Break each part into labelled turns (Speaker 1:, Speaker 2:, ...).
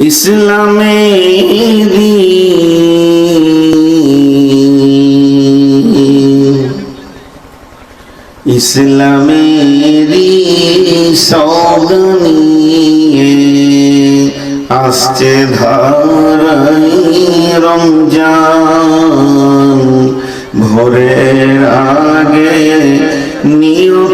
Speaker 1: ইসলামেরি ইসলামেরি সৌদনিয়ে আসছে ধারাই রমজান। ভোরের আগে নিয়ত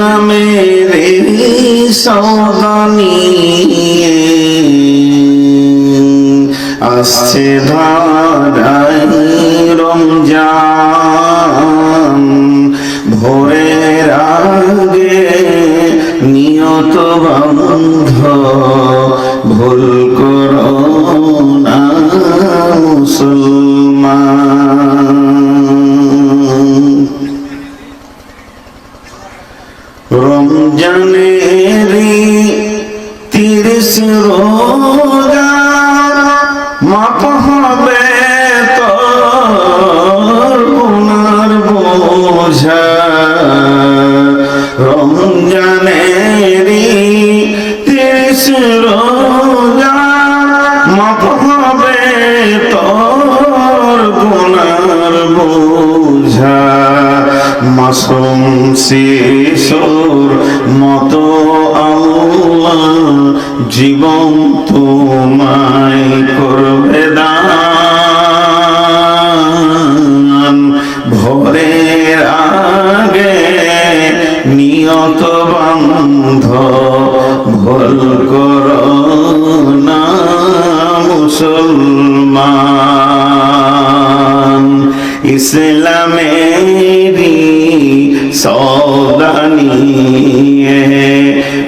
Speaker 1: ইসলামের সৌদানি আসছে ধারাই রমজান। ভোরের নিয়ত বন্ধ ভুল হবে তোর গুনার বোঝা। মাসুম শিশুর মতো আল্লাহ জীবন তোমায় করবে দান। ভোরের আগে নিয়ত বন্ধ ভুল করো ইসলামেরি সৌদানিয়ে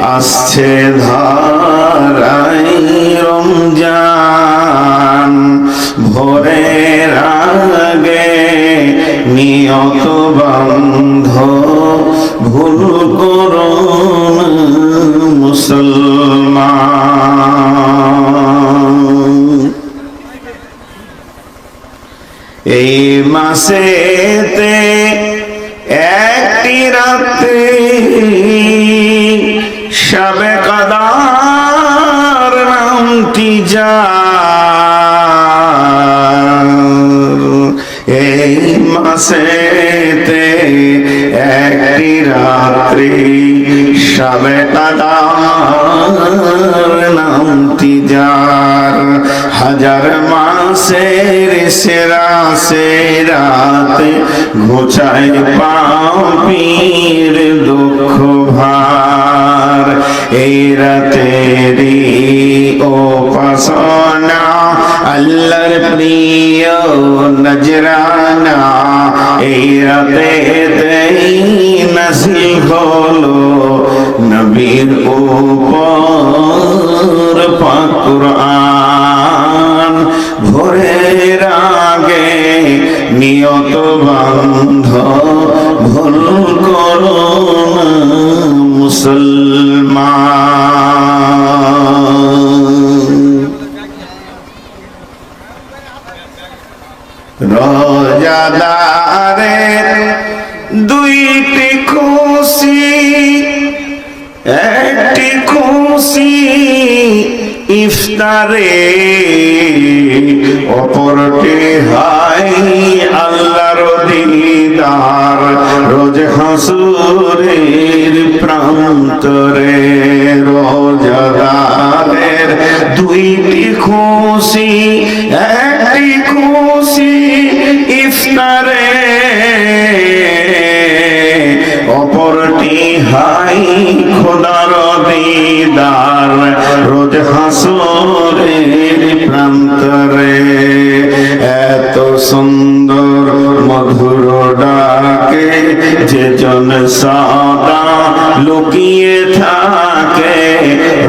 Speaker 1: আসছে ধারাই মাসেতে একটি রাত্রি সবে কদার নামটি যা এই মাসেতে একটি রাত্রি সবে কদার নামটি যার হাজার মাসের সেরা সেরাত ঘোচায় পাপীর দুঃখ ভার। এই রাতেরি ও পাসনা আল্লাহর প্রিয় নজরানা। এই রাতে মুসলমান। রোজাদারের দুইটি খুশি একটি খুশি ইফতারে অপরটি হাই আল্লাহর দিদার। রোজ হাসুরের প্রান্তরে রোজাদারের দুইটি খুশি, একটি খুশি ইফতারে। অপরটি হাই খোদার দিদার রোজ হাসরের প্রান্তরে। এত সুন্দর মধুর ডাকে যে জন সদা লুকিয়ে থাকে,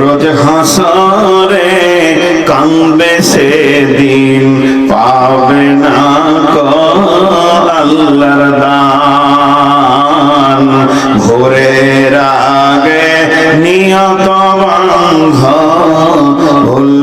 Speaker 1: রোজ হাসরে কান্দবে সেদিন, পাবে না আল্লাহর দান। ভোরের আগে নিয়ত বন্ধ ভুল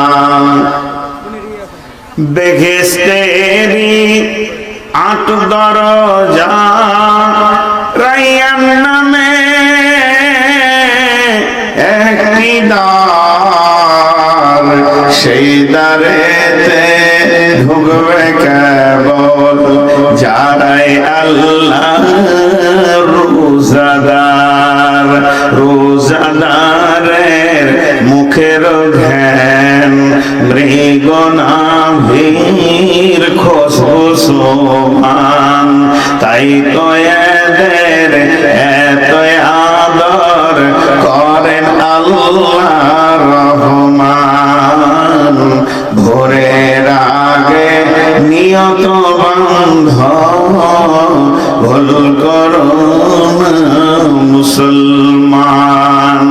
Speaker 1: বেহেস্তেরি আট দরজা রাইয়ান নামে একটি দ্বার। সেই দ্বারেতে ঢুকবে কেবল যারাই আল্লাহ রোজাদার। রোজাদারের মুখের ঘ্যান মৃগনাভীর সোমান তাই তো এদের এত আদর করেন আল্লাহ রহমান। ভোরের আগে নিয়ত বন্ধ, ভুল করুন মুসলমান।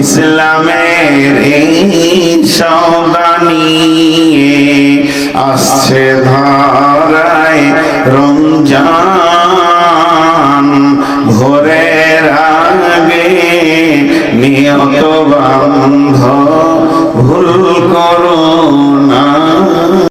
Speaker 1: ইসলামের এই সৌদানি আসছে ধারায় রমজান। ভোরের আগে নিয়ত বান্ধ ভুল করো